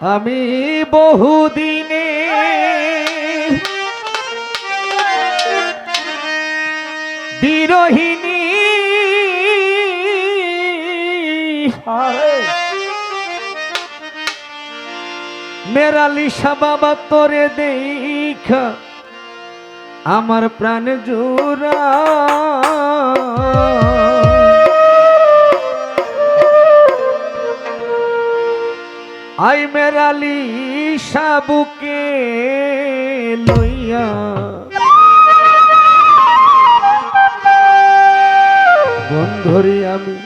আমি বহুদিনে বিরোহিণী। মেরা লিসা বাবা তোরে দেখা আমার প্রাণ জোড়া। আই মেরালি সাবুকে লইয়া। বন্ধরে আমি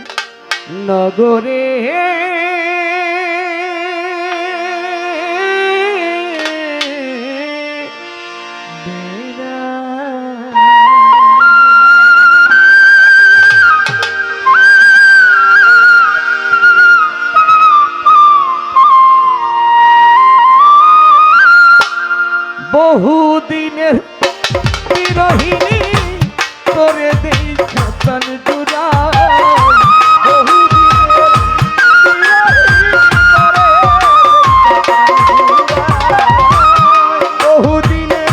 নগরে বহুদিনের বিরোহিণী করে দেই খাতান জুড়া বহুদিনের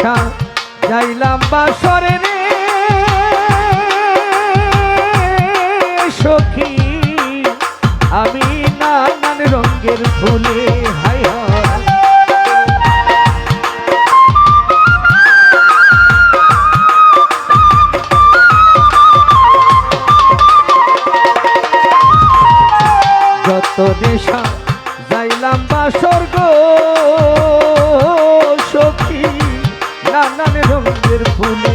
নেশা যাইলাম বাসরে রে। সখী আমি নানান রঙের ফুলে রঙের ফুলে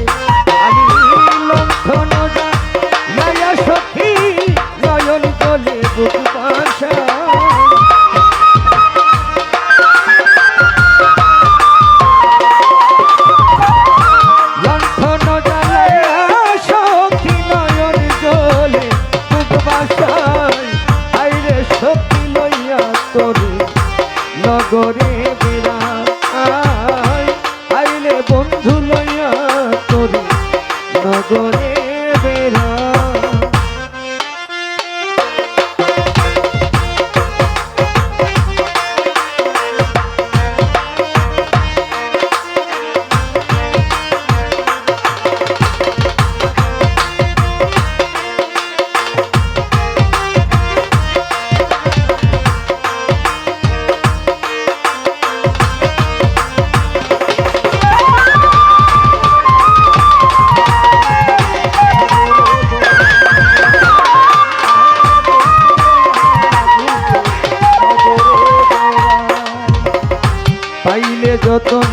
পাইলে যতন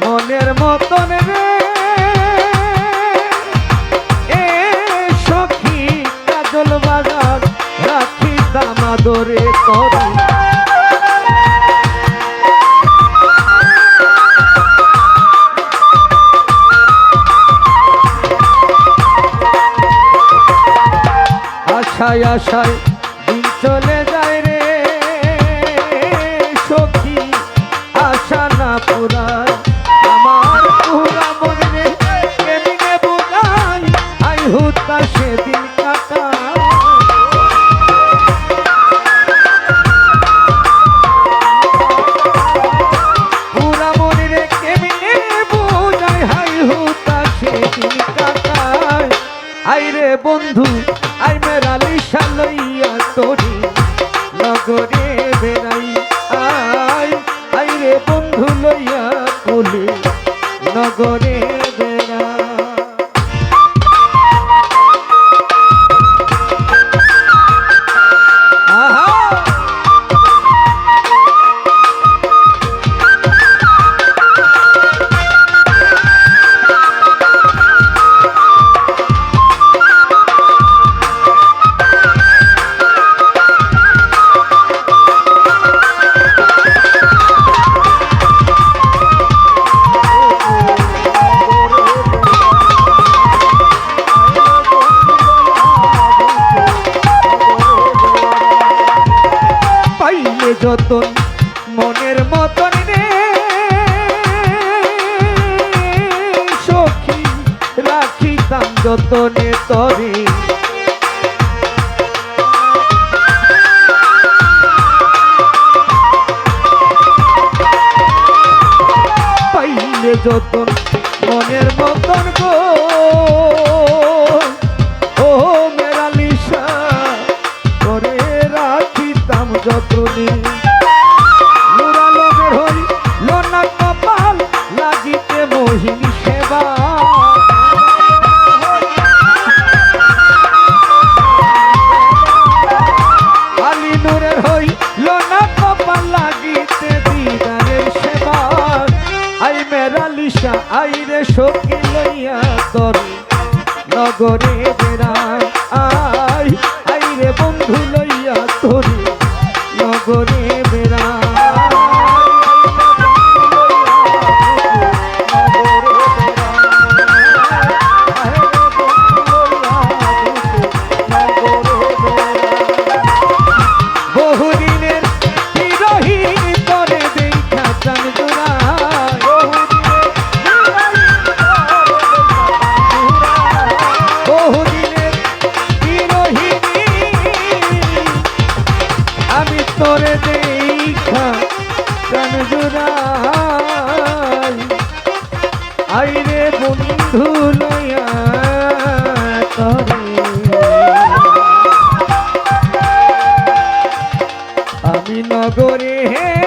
মনের মতন রে। এ সখী কাজল বাজার রাখি দামাদরে করি আশায় আশায় দিন চলে যায় রে। সখী আশা না নগরে মনের মতন রে। সখী রাখিতাম যতনে তরে। যতন মনের মতন গো। সখী লইয়া তরে নগরে বেড়াই আই আইরে বন্ধু লইয়া তোরে নগরে তোরে দেখা প্রাণ জুড়াই। আইরে বন্ধু লয়া তরে। আমি নগরে হে